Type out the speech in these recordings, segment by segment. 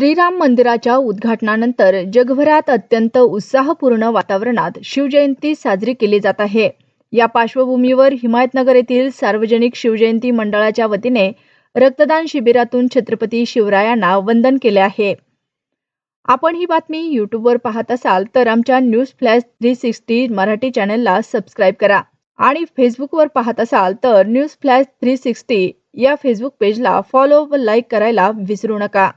श्रीराम मंदिराच्या उद्घाटनानंतर जगभरात अत्यंत उत्साहपूर्ण वातावरणात शिवजयंती साजरी केली जात आहे. या पार्श्वभूमीवर हिमायतनगर येथील सार्वजनिक शिवजयंती मंडळाच्या वतीने रक्तदान शिबिरातून छत्रपती शिवरायांना वंदन केले आहे. आपण ही बातमी यूट्यूबवर पाहत असाल तर आमच्या news flash three sixty Marathi चॅनलला सबस्क्राईब करा. आणि फेसबुकवर पाहत असाल तर न्यूज फ्लॅश थ्री सिक्स्टी या फेसबुक पेजला फॉलो व लाईक करायला विसरू नका.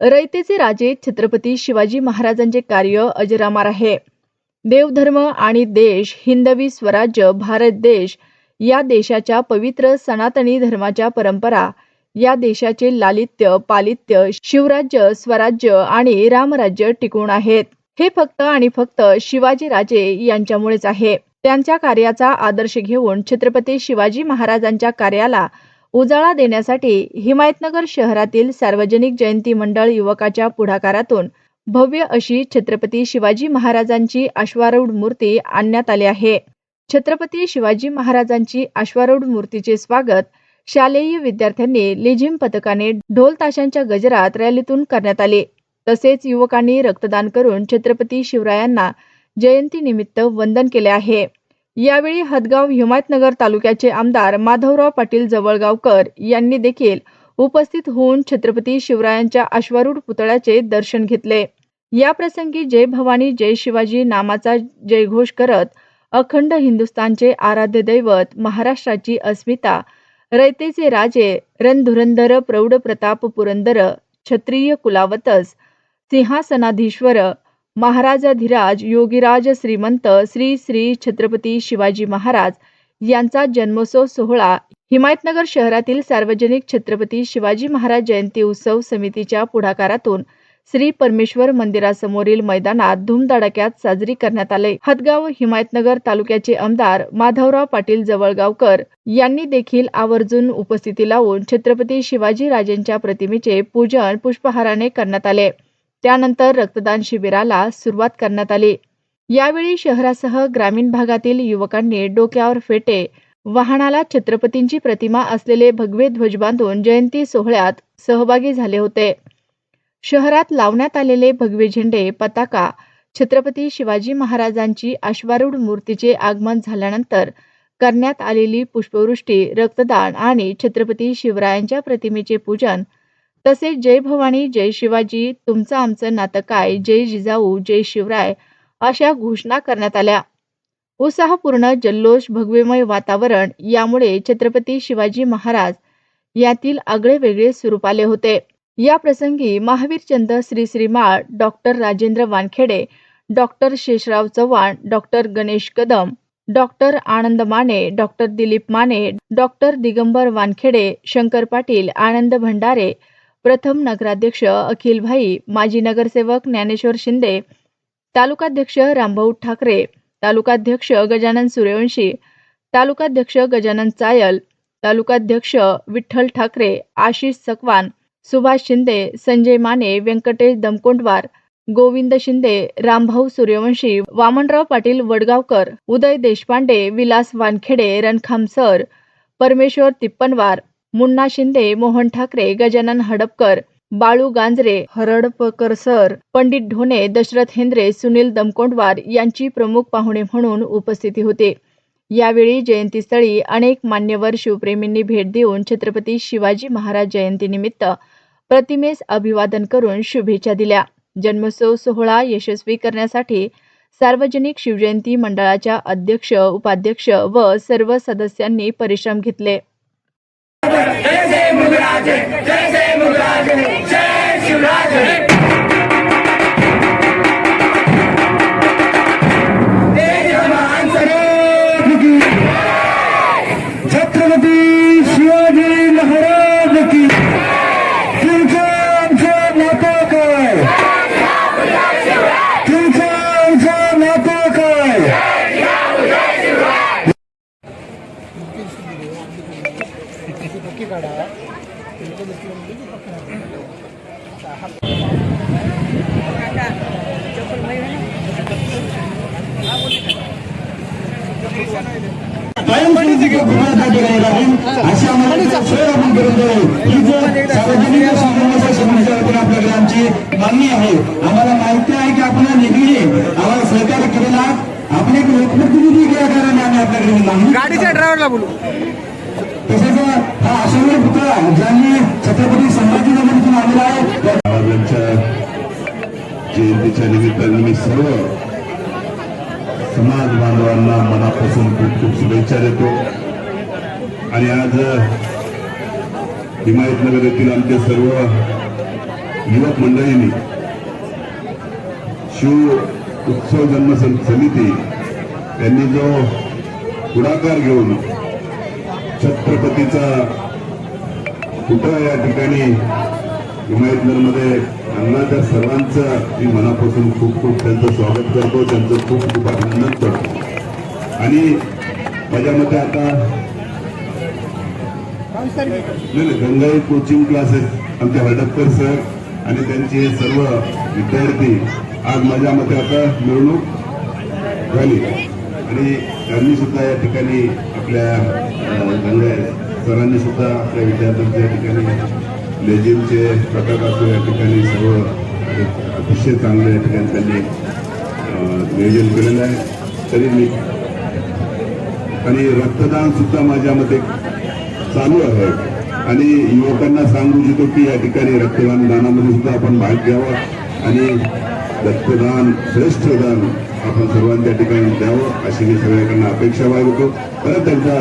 रयतेचे राजे छत्रपती शिवाजी महाराजांचे कार्य अजरामार आहे. देवधर्म आणि देश हिंदवी स्वराज्य भारत देश या देशाच्या पवित्र सनातनी धर्माच्या परंपरा या देशाचे लालित्य पालित्य शिवराज्य स्वराज्य आणि रामराज्य टिकून आहेत. हे फक्त आणि फक्त शिवाजी राजे यांच्यामुळेच आहे. त्यांच्या कार्याचा आदर्श घेऊन छत्रपती शिवाजी महाराजांच्या कार्याला उजाळा देण्यासाठी हिमायतनगर शहरातील सार्वजनिक जयंती मंडळ युवकाच्या पुढाकारातून भव्य अशी छत्रपती शिवाजी महाराजांची अश्वारूढ मूर्ती आणण्यात आली आहे. छत्रपती शिवाजी महाराजांची अश्वारूढ मूर्तीचे स्वागत शालेय विद्यार्थ्यांनी लेझिम पथकाने ढोल ताशांच्या गजरात रॅलीतून करण्यात आले. तसेच युवकांनी रक्तदान करून छत्रपती शिवरायांना जयंतीनिमित्त वंदन केले आहे. यावेळी हदगाव हिमायतनगर तालुक्याचे आमदार माधवराव पाटील जवळगावकर यांनी देखील उपस्थित होऊन छत्रपती शिवरायांच्या अश्वारूढ पुतळ्याचे दर्शन घेतले. या प्रसंगी जय भवानी जय शिवाजी नामाचा जयघोष करत अखंड हिंदुस्थानचे आराध्य दैवत महाराष्ट्राची अस्मिता रयतेचे राजे रणधुरंधर प्रौढ प्रताप पुरंदर क्षत्रिय कुलावतस सिंहासनाधीश्वर महाराजाधिराज योगीराज श्रीमंत श्री श्री छत्रपती शिवाजी महाराज यांचा जन्मोत्सव सोहळा हिमायतनगर शहरातील सार्वजनिक छत्रपती शिवाजी महाराज जयंती उत्सव समितीच्या पुढाकारातून श्री परमेश्वर मंदिरासमोरील मैदानात धूमधडाक्यात साजरी करण्यात आले. हदगाव हिमायतनगर तालुक्याचे आमदार माधवराव पाटील जवळगावकर यांनी देखील आवर्जून उपस्थिती लावून छत्रपती शिवाजी राजेंच्या प्रतिमेचे पूजन पुष्पहाराने करण्यात आले. त्यानंतर रक्तदान शिबिराला सुरुवात करण्यात आली. यावेळी शहरासह ग्रामीण भागातील युवकांनी डोक्यावर फेटे वाहनाला छत्रपतींची प्रतिमा असलेले भगवे ध्वज बांधून जयंती सोहळ्यात सहभागी झाले होते. शहरात लावण्यात आलेले भगवे झेंडे पताका छत्रपती शिवाजी महाराजांची अश्वारूढ मूर्तीचे आगमन झाल्यानंतर करण्यात आलेली पुष्पवृष्टी रक्तदान आणि छत्रपती शिवरायांच्या प्रतिमेचे पूजन तसेच जय भवानी जय शिवाजी तुमचं आमचं नातं काय? जय जिजाऊ जय शिवराय अशा घोषणा करण्यात आल्या. उत्साहपूर्ण जल्लोष भगवेमय वातावरण यामुळे छत्रपती शिवाजी महाराज यातील आगळे वेगळे स्वरूप आले होते. या प्रसंगी Mahavir Chand Shri Shrimal doctor Rajendra Wankhede doctor Sheshrao Chavan doctor Ganesh Kadam doctor Anand Mane doctor Dilip Mane doctor Digambar Wankhede Shankar Patil Anand Bhandare प्रथम नगराध्यक्ष अखिलभाई माजी नगरसेवक ज्ञानेश्वर शिंदे तालुकाध्यक्ष रामभाऊ ठाकरे तालुकाध्यक्ष गजानन सूर्यवंशी तालुकाध्यक्ष गजानन चायल तालुकाध्यक्ष विठ्ठल ठाकरे आशिष सकवान सुभाष शिंदे संजय माने व्यंकटेश दमकोंडवार गोविंद शिंदे रामभाऊ सूर्यवंशी वामनराव पाटील वडगावकर उदय देशपांडे विलास वानखेडे रणखाम सर परमेश्वर तिप्पनवार मुन्ना शिंदे मोहन ठाकरे गजानन हडपकर बाळू गांजरे हरडपकर सर पंडित ढोणे दशरथ हेंद्रे सुनील दमकोंडवार यांची प्रमुख पाहुणे म्हणून उपस्थिती होते. यावेळी जयंतीस्थळी अनेक मान्यवर शिवप्रेमींनी भेट देऊन छत्रपती शिवाजी महाराज जयंतीनिमित्त प्रतिमेस अभिवादन करून शुभेच्छा दिल्या. जन्मोत्सव सोहळा यशस्वी करण्यासाठी सार्वजनिक शिवजयंती मंडळाच्या अध्यक्ष उपाध्यक्ष व सर्व सदस्यांनी परिश्रम घेतले. छत्रपती अशी आम्हाला सोय आपण करून देऊ. ही जर सार्वजनिक समाजाच्या समाजाच्या वतीने आपल्याकडे आमची आमची मागणी आहे. आम्हाला माहिती आहे की निधीने आम्हाला सहकार्य केलेला आपण एक लोकप्रतिनिधी आपल्याकडे मागणी गाडीच्या ड्रायव्हरला बोलू. तसेच हा अशोक पुतळा ज्यांनी छत्रपती संभाजीनगरतून आलेला आहे. महाराजांच्या जयंतीच्या निमित्ताने मी सर्व समाज बांधवांना मनापासून खूप खूप शुभेच्छा देतो. आणि आज हिमायतनगर येथील आमच्या सर्व युवक मंडळींनी शिव उत्सव जन्म समिती यांनी जो पुढाकार घेऊन छत्रपतीचा पुतळा या ठिकाणी हिमायतनगरमध्ये त्या सर्वांचं मी मनापासून खूप खूप त्यांचं स्वागत करतो त्यांचं खूप खूप अभिनंदन करतो. आणि माझ्या मते आता नाही नाही गंगाई कोचिंग क्लासेस आमचे हडपकर सर आणि त्यांचे हे सर्व विद्यार्थी आज माझ्या मते आता मिरवणूक झाली. आणि त्यांनी सुद्धा या ठिकाणी आपल्या अं, सरांनी सुद्धा आपल्या विद्यार्थ्यांच्या या ठिकाणी लेझिमचे प्रकार असतो या ठिकाणी सर्व अतिशय चांगलं या ठिकाणी त्यांनी नियोजन केलेलं आहे. तरी मी आणि रक्तदान सुद्धा माझ्या मते चालू आहे. आणि युवकांना सांगू इच्छितो की या ठिकाणी रक्तदान दानामध्ये सुद्धा आपण भाग घ्यावा. आणि रक्तदान श्रेष्ठ दान आपण सर्वांच्या ठिकाणी द्यावं अशी मी सगळ्यांकडनं अपेक्षा बाळगतो. तर त्यांचा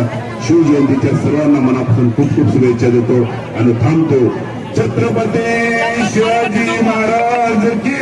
शिवजयंतीच्या सर्वांना मनापासून खूप खूप शुभेच्छा देतो आणि थांबतो. छत्रपती शिवाजी महाराज की